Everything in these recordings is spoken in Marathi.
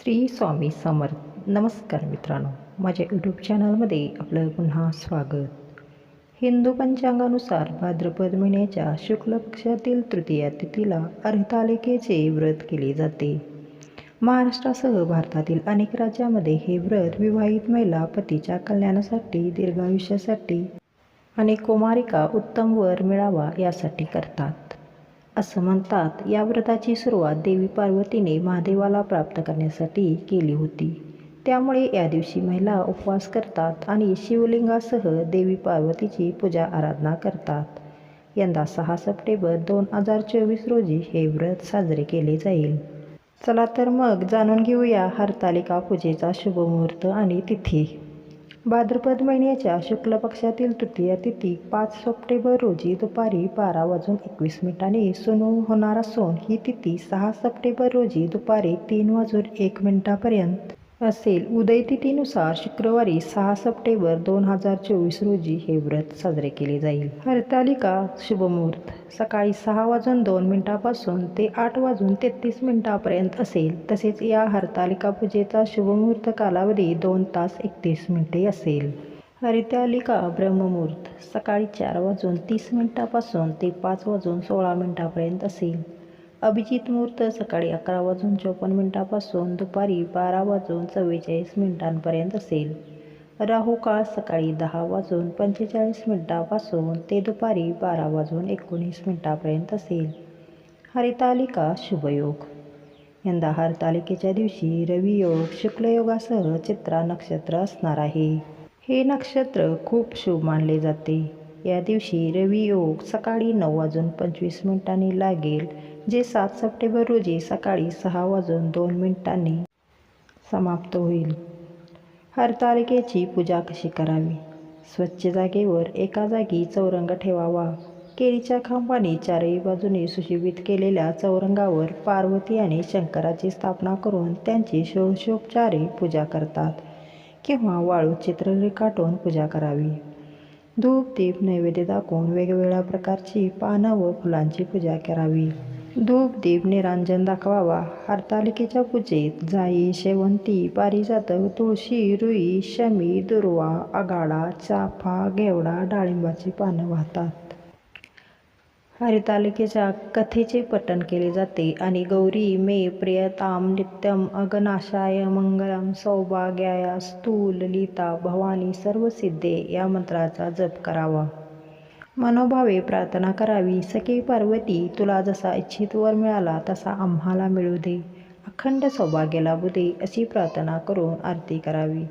श्री स्वामी समर्थ. नमस्कार मित्रांनो. माझ्या यूट्यूब चॅनलमध्ये आपलं पुन्हा स्वागत. हिंदू पंचांगानुसार भाद्रपद महिन्याच्या शुक्ल पक्षातील तृतीया तिथीला अर्धतालिकेचे व्रत केले जाते. महाराष्ट्रासह भारतातील अनेक राज्यामध्ये हे व्रत विवाहित महिला पतीच्या कल्याणासाठी दीर्घायुष्यासाठी आणि कुमारिका उत्तम वर मिळावा यासाठी करतात. असं म्हणतात. या व्रताची सुरुवात देवी पार्वतीने महादेवाला प्राप्त करण्यासाठी केली होती. त्यामुळे या दिवशी महिला उपवास करतात आणि शिवलिंगासह देवी पार्वतीची पूजा आराधना करतात. यंदा सहा सप्टेंबर दोन हजार चोवीस रोजी हे व्रत साजरे केले जाईल. चला तर मग जाणून घेऊया हरतालिका पूजेचा शुभमुहूर्त आणि तिथी. भाद्रपद महिन्याच्या शुक्ल पक्षातील तृतीया तिथी पाच सप्टेंबर रोजी दुपारी बारा वाजून एकवीस मिनिटांनी सुरू होणार असून ही तिथी सहा सप्टेंबर रोजी दुपारी तीन वाजून एक मिनिटापर्यंत असेल. उदयतिथीनुसार शुक्रवारी सहा सप्टेंबर दोन हजार चोवीस रोजी हे व्रत साजरे केले जाईल. हरतालिका शुभमुहूर्त. सकाळी सहा वाजून दोन मिनिटापासून ते आठ वाजून तेहतीस मिनिटापर्यंत असेल. तसेच या हरतालिका पूजेचा शुभमुहूर्त कालावधी दोन तास एकतीस मिनिटे असेल. हरितालिका ब्रह्ममुहूर्त. सकाळी चार वाजून तीस मिनिटापासून ते पाच वाजून सोळा मिनिटापर्यंत असेल. अभिजित मुहूर्त सकाळी अकरा वाजून चोपन्न मिनिटापासून दुपारी बारा वाजून चव्वेचाळीस मिनिटांपर्यंत असेल. राहू काळ सकाळी दहा वाजून पंचेचाळीस मिनिटापासून ते दुपारी बारा वाजून एकोणीस मिनिटापर्यंत असेल. हरितालिका शुभयोग. यंदा हरतालिकेच्या दिवशी रवियोग शुक्लयोगासह चित्रा नक्षत्र असणार आहे. हे नक्षत्र खूप शुभ मानले जाते. या दिवशी रवियोग सकाळी नऊ वाजून पंचवीस मिनिटांनी लागेल. जे सात सप्टेंबर रोजी सकाळी सहा वाजून दोन मिनिटांनी समाप्त होईल. हरतालिकेची पूजा कशी करावी? स्वच्छ जागेवर एका जागी चौरंग ठेवावा. केळीच्या खांबाने चारही बाजूने सुशोभित केलेल्या चौरंगावर पार्वती आणि शंकराची स्थापना करून त्यांची षोडशोपचारे पूजा करतात किंवा वाळू चित्र रेखाटून पूजा करावी. धूप दीप नैवेद्य दाखवून वेगवेगळ्या प्रकारची पानं व फुलांची पूजा करावी. धूप निरांजन दाखवावा. हरतालिकेच्या पूजेत जाई शेवंती पारिजातक तुळशी रुई शमी दुर्वा आगाडा चाफा घेवडा डाळिंबाची पानं वाहतात. हरितालिकेच्या कथेचे पठण केले जाते आणि गौरी मे प्रियताम नित्यम अगनाशाय मंगलम सौभाग्याय स्थूल लीता भवानी सर्व सिद्धे या मंत्राचा जप करावा. मनोभावे प्रार्थना करावी. सखी पार्वती तुला जसा इच्छित वर मिळाला तसा आम्हाला मिळू दे. अखंड सौभाग्य लाभू दे अशी प्रार्थना करून आरती करावी.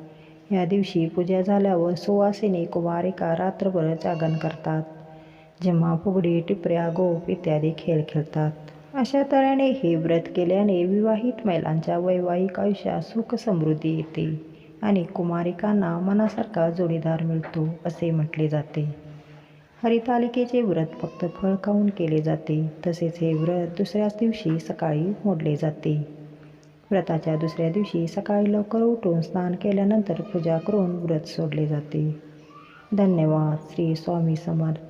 या दिवशी पूजा झाल्यावर सुवासिनी कुमारिका रात्रभर जागरण करतात. जेव्हा फुगडी टिपऱ्या गोप इत्यादी खेळ खेळतात. अशा तऱ्हेने हे व्रत केल्याने विवाहित महिलांच्या वैवाहिक आयुष्यात सुख समृद्धी येते आणि कुमारिकांना मनासारखा जोडीदार मिळतो असे म्हटले जाते. हरितालिकेचे व्रत फक्त फळ खाऊन केले जाते. तसेच हे व्रत दुसऱ्याच दिवशी सकाळी मोडले जाते. व्रताच्या दुसऱ्या दिवशी सकाळी लवकर उठून स्नान केल्यानंतर पूजा करून व्रत सोडले जाते. धन्यवाद. श्री स्वामी समर्थ.